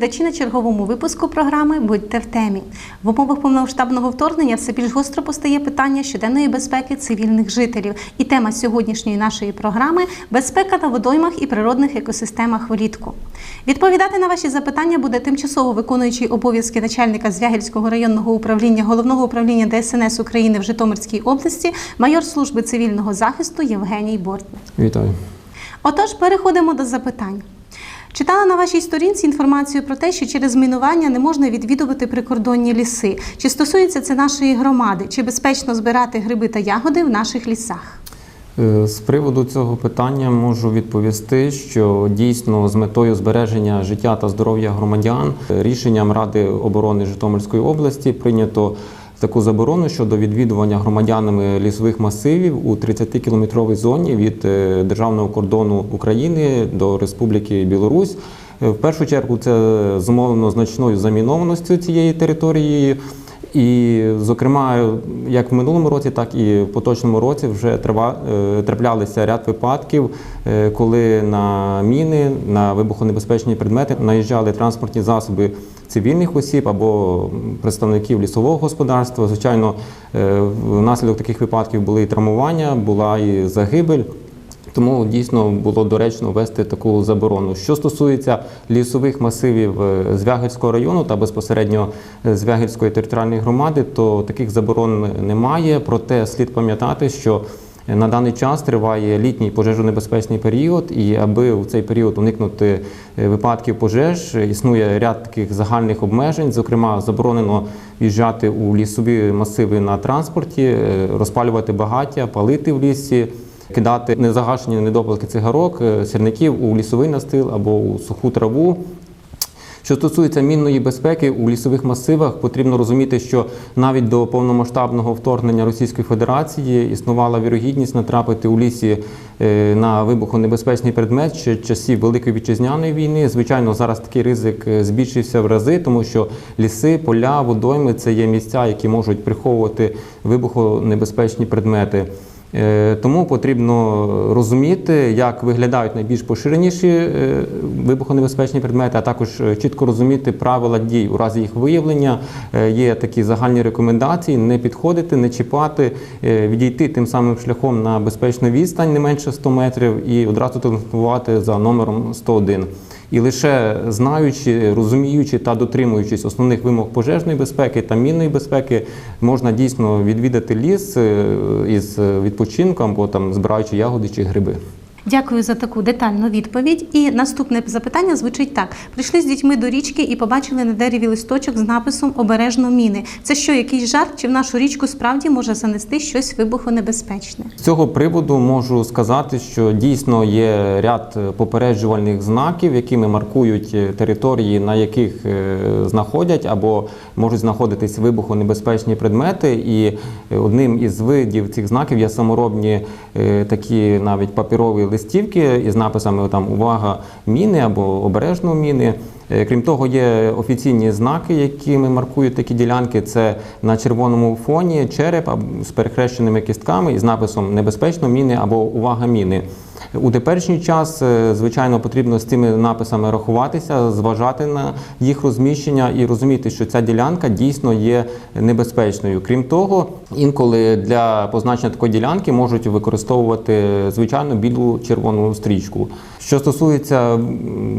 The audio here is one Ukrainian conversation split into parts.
глядачі на черговому випуску програми Будьте в темі. В умовах повномасштабного вторгнення все більш гостро постає питання щоденної безпеки цивільних жителів. І тема сьогоднішньої нашої програми безпека на водоймах і природних екосистемах влітку. Відповідати на ваші запитання буде тимчасово виконуючий обов'язки начальника Звягельського районного управління головного управління ДСНС України в Житомирській області, майор служби цивільного захисту Євгеній Бортник. Вітаю. Отож, переходимо до запитань. Читала на вашій сторінці інформацію про те, що через мінування не можна відвідувати прикордонні ліси. Чи стосується це нашої громади? Чи безпечно збирати гриби та ягоди в наших лісах? Е, З приводу цього питання можу відповісти, що дійсно з метою збереження життя та здоров'я громадян е, рішенням Ради оборони Житомирської області прийнято таку заборону щодо відвідування громадянами лісових масивів у 30-кілометровій зоні від е, державного кордону України до Республіки Білорусь. Е, В першу чергу це зумовлено значною замінованістю цієї території. І, зокрема, як в минулому році, так і в поточному році вже е, траплялися ряд випадків, е, коли на міни, на вибухонебезпечні предмети наїжджали транспортні засоби цивільних осіб або представників лісового господарства. Звичайно, е, внаслідок таких випадків були і травмування, була і загибель. Тому дійсно було доречно ввести таку заборону. Що стосується лісових масивів е, Звягельського району та безпосередньо е, Звягельської територіальної громади, то таких заборон немає. Проте слід пам'ятати, що на даний час триває літній пожежонебезпечний період, і аби в цей період уникнути е, випадків пожеж, існує ряд таких загальних обмежень. Зокрема, заборонено в'їжджати у лісові масиви на транспорті, е, розпалювати багаття, палити в лісі кидати незагашені недопалки цигарок, е, сірників у лісовий настил або у суху траву. Що стосується мінної безпеки у лісових масивах, потрібно розуміти, що навіть до повномасштабного вторгнення Російської Федерації існувала вірогідність натрапити у лісі е, на вибухонебезпечний предмет ще часів Великої вітчизняної війни. Звичайно, зараз такий ризик е, збільшився в рази, тому що ліси, поля, водойми це є місця, які можуть приховувати вибухонебезпечні предмети. Е, Тому потрібно розуміти, як виглядають найбільш поширеніші е, вибухонебезпечні предмети, а також е, чітко розуміти правила дій у разі їх виявлення. Є такі загальні рекомендації: не підходити, не чіпати, відійти тим самим шляхом на безпечну відстань, не менше 100 метрів, і одразу телефонувати за номером 101. І лише знаючи, розуміючи та дотримуючись основних вимог пожежної безпеки та мінної безпеки, можна дійсно відвідати ліс е, із відпочинком або там збираючи ягоди чи гриби. Дякую за таку детальну відповідь. І наступне запитання звучить так: прийшли з дітьми до річки і побачили на дереві листочок з написом Обережно міни. Це що, якийсь жарт? Чи в нашу річку справді може занести щось вибухонебезпечне? З цього приводу можу сказати, що дійсно є ряд попереджувальних знаків, якими маркують території, на яких е, знаходять або можуть знаходитись вибухонебезпечні предмети. І одним із видів цих знаків є саморобні е, такі навіть паперові листівки із написами там увага міни або обережно міни. Е, Крім того, є офіційні знаки, якими маркують такі ділянки. Це на червоному фоні череп з перехрещеними кістками із написом Небезпечно міни або Увага міни. У теперішній час, е, звичайно, потрібно з цими написами рахуватися, зважати на їх розміщення і розуміти, що ця ділянка дійсно є небезпечною. Крім того, інколи для позначення такої ділянки можуть використовувати звичайно білу червону стрічку. Що стосується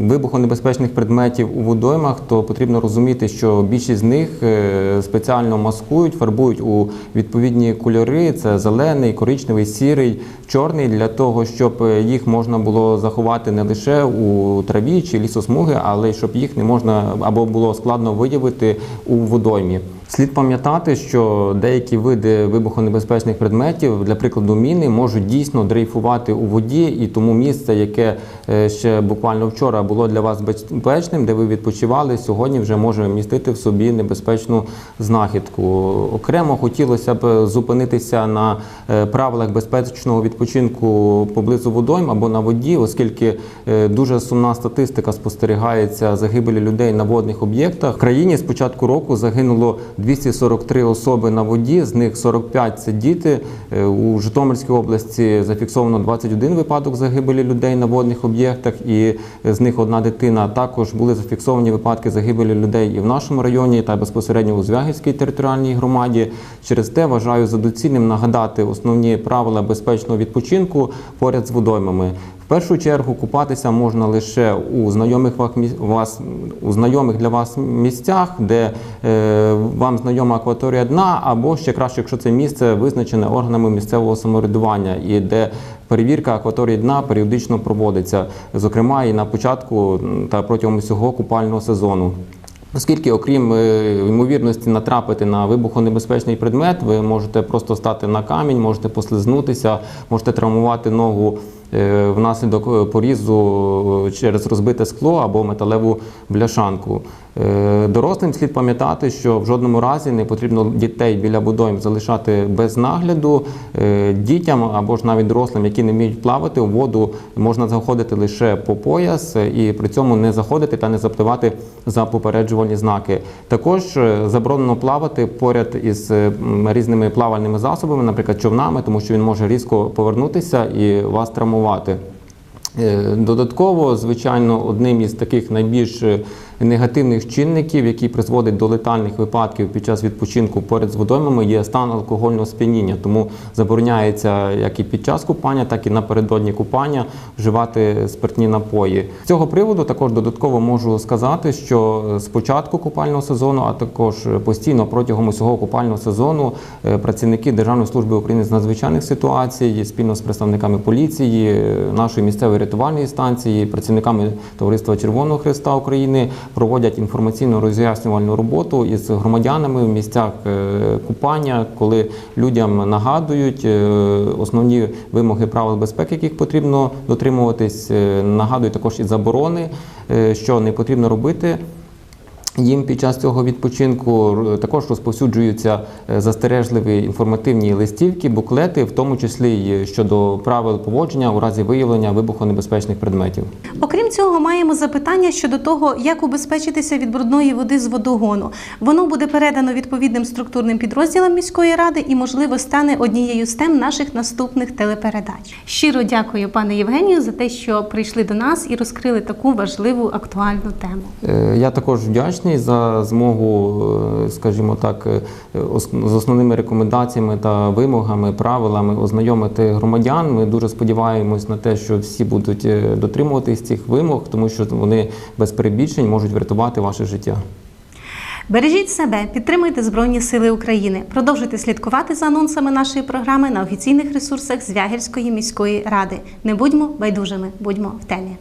вибухонебезпечних предметів у водоймах, то потрібно розуміти, що більшість з них е, спеціально маскують, фарбують у відповідні кольори: це зелений, коричневий, сірий, чорний, для того, щоб е, їх можна було заховати не лише у траві чи лісосмуги, але й щоб їх не можна або було складно виявити у водоймі. Слід пам'ятати, що деякі види вибухонебезпечних предметів, для прикладу, міни, можуть дійсно дрейфувати у воді, і тому місце, яке е, ще буквально вчора було для вас безпечним, де ви відпочивали, сьогодні вже може містити в собі небезпечну знахідку. Окремо хотілося б зупинитися на е, правилах безпечного відпочинку поблизу водойм або на воді, оскільки е, дуже сумна статистика спостерігається загибелі людей на водних об'єктах. В країні з початку року загинуло 243 особи на воді, з них 45 – це діти. Е, У Житомирській області зафіксовано 21 випадок загибелі людей на водних об'єктах, і з них одна дитина. Також були зафіксовані випадки загибелі людей і в нашому районі, та безпосередньо у Звягільській територіальній громаді. Через те вважаю за доцільним нагадати основні правила безпечного відпочинку поряд з водоймами. Першу чергу купатися можна лише у знайомих ва- вас у знайомих для вас місцях, де е, вам знайома акваторія дна, або ще краще, якщо це місце визначене органами місцевого самоврядування і де перевірка акваторії дна періодично проводиться, зокрема і на початку та протягом всього купального сезону. Оскільки, окрім е, ймовірності натрапити на вибухонебезпечний предмет, ви можете просто стати на камінь, можете послизнутися, можете травмувати ногу внаслідок е, порізу е, через розбите скло або металеву бляшанку. Е, Дорослим слід пам'ятати, що в жодному разі не потрібно дітей біля водойм залишати без нагляду. Е, Дітям або ж навіть дорослим, які не вміють плавати, у воду можна заходити лише по пояс е, і при цьому не заходити та не запливати за попереджувальні знаки. Також е, заборонено плавати поряд із е, різними плавальними засобами, наприклад, човнами, тому що він може різко повернутися і вас травмувати. Е, Додатково, звичайно, одним із таких найбільш е, негативних чинників, який призводить до летальних випадків під час відпочинку поряд з водоймами, є стан алкогольного сп'яніння. Тому забороняється як і під час купання, так і напередодні купання вживати спиртні напої. З цього приводу також додатково можу сказати, що з початку купального сезону, а також постійно протягом усього купального сезону е, працівники Державної служби України з надзвичайних ситуацій спільно з представниками поліції, е, нашої місцевої рятувальної станції, працівниками Товариства Червоного Христа України проводять інформаційно роз'яснювальну роботу із громадянами в місцях е, купання, коли людям нагадують е, основні вимоги правил безпеки, яких потрібно дотримуватись, е, нагадують також і заборони, що не потрібно робити. Їм під час цього відпочинку також розповсюджуються е, застережливі інформативні листівки, буклети, в тому числі й щодо правил поводження у разі виявлення вибухонебезпечних предметів. Окрім цього, маємо запитання щодо того, як убезпечитися від брудної води з водогону. Воно буде передано відповідним структурним підрозділам міської ради і, можливо, стане однією з тем наших наступних телепередач. Щиро дякую, пане Євгенію, за те, що прийшли до нас і розкрили таку важливу актуальну тему. Е, Я також вдячний за змогу, е, скажімо так, е, з основними рекомендаціями та вимогами, правилами ознайомити громадян. Ми дуже сподіваємось на те, що всі будуть е, дотримуватись цих вимог, тому що вони без перебільшень можуть врятувати ваше життя. Бережіть себе, підтримуйте Збройні Сили України. Продовжуйте слідкувати за анонсами нашої програми на офіційних ресурсах Звягельської міської ради. Не будьмо байдужими, будьмо в темі.